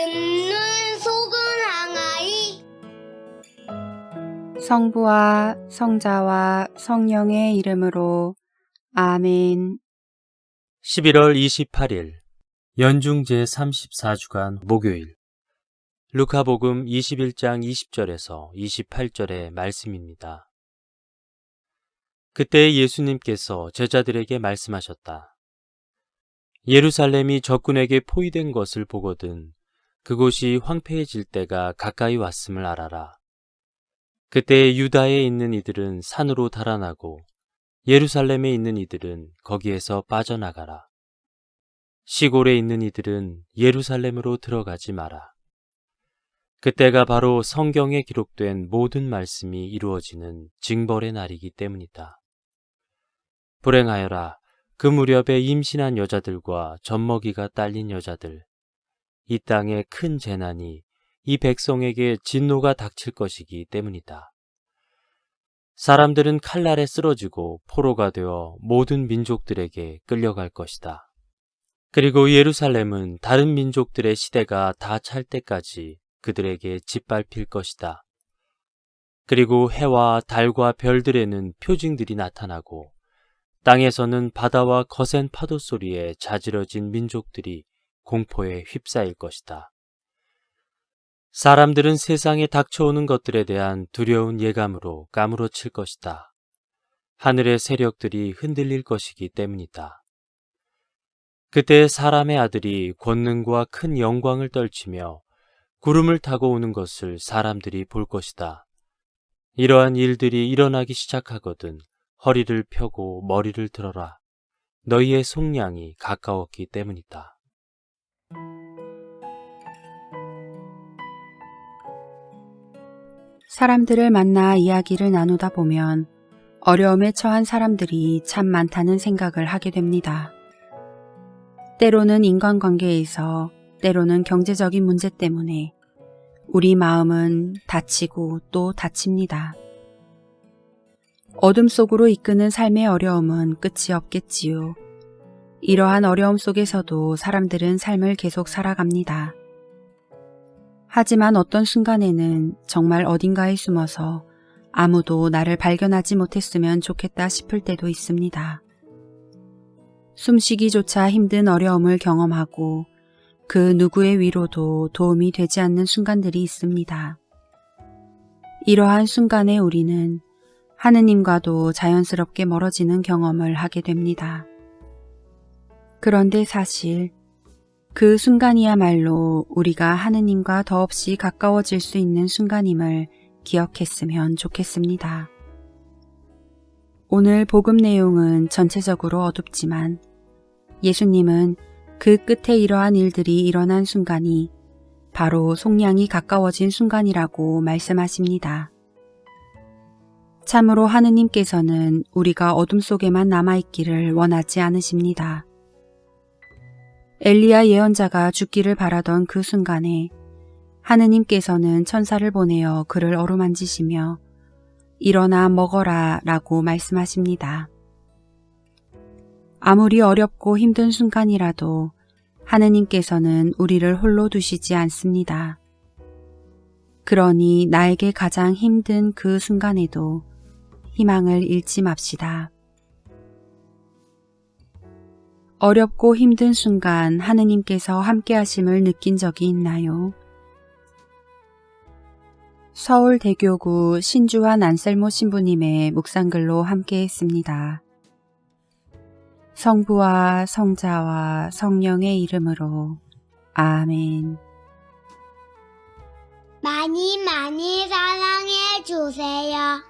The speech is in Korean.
듣는 속은 항아리 성부와 성자와 성령의 이름으로 아멘. 11월 28일 연중 제34주간 목요일 루카복음 21장 20절에서 28절의 말씀입니다. 그때 예수님께서 제자들에게 말씀하셨다. 예루살렘이 적군에게 포위된 것을 보거든 그곳이 황폐해질 때가 가까이 왔음을 알아라. 그때 유다에 있는 이들은 산으로 달아나고 예루살렘에 있는 이들은 거기에서 빠져나가라. 시골에 있는 이들은 예루살렘으로 들어가지 마라. 그때가 바로 성경에 기록된 모든 말씀이 이루어지는 징벌의 날이기 때문이다. 불행하여라. 그 무렵에 임신한 여자들과 젖먹이가 딸린 여자들. 이 땅에 큰 재난이 이 백성에게 진노가 닥칠 것이기 때문이다. 사람들은 칼날에 쓰러지고 포로가 되어 모든 민족들에게 끌려갈 것이다. 그리고 예루살렘은 다른 민족들의 시대가 다 찰 때까지 그들에게 짓밟힐 것이다. 그리고 해와 달과 별들에는 표징들이 나타나고 땅에서는 바다와 거센 파도 소리에 자지러진 민족들이 공포에 휩싸일 것이다. 사람들은 세상에 닥쳐오는 것들에 대한 두려운 예감으로 까무러칠 것이다. 하늘의 세력들이 흔들릴 것이기 때문이다. 그때 사람의 아들이 권능과 큰 영광을 떨치며 구름을 타고 오는 것을 사람들이 볼 것이다. 이러한 일들이 일어나기 시작하거든 허리를 펴고 머리를 들어라. 너희의 속량이 가까웠기 때문이다. 사람들을 만나 이야기를 나누다 보면 어려움에 처한 사람들이 참 많다는 생각을 하게 됩니다. 때로는 인간관계에서, 때로는 경제적인 문제 때문에 우리 마음은 다치고 또 다칩니다. 어둠 속으로 이끄는 삶의 어려움은 끝이 없겠지요. 이러한 어려움 속에서도 사람들은 삶을 계속 살아갑니다. 하지만 어떤 순간에는 정말 어딘가에 숨어서 아무도 나를 발견하지 못했으면 좋겠다 싶을 때도 있습니다. 숨쉬기조차 힘든 어려움을 경험하고 그 누구의 위로도 도움이 되지 않는 순간들이 있습니다. 이러한 순간에 우리는 하느님과도 자연스럽게 멀어지는 경험을 하게 됩니다. 그런데 사실 그 순간이야말로 우리가 하느님과 더없이 가까워질 수 있는 순간임을 기억했으면 좋겠습니다. 오늘 복음 내용은 전체적으로 어둡지만 예수님은 그 끝에 이러한 일들이 일어난 순간이 바로 속량이 가까워진 순간이라고 말씀하십니다. 참으로 하느님께서는 우리가 어둠 속에만 남아있기를 원하지 않으십니다. 엘리야 예언자가 죽기를 바라던 그 순간에 하느님께서는 천사를 보내어 그를 어루만지시며 일어나 먹어라 라고 말씀하십니다. 아무리 어렵고 힘든 순간이라도 하느님께서는 우리를 홀로 두시지 않습니다. 그러니 나에게 가장 힘든 그 순간에도 희망을 잃지 맙시다. 어렵고 힘든 순간 하느님께서 함께 하심을 느낀 적이 있나요? 서울대교구 신주환 안셀모 신부님의 묵상글로 함께 했습니다. 성부와 성자와 성령의 이름으로 아멘. 많이 많이 사랑해 주세요.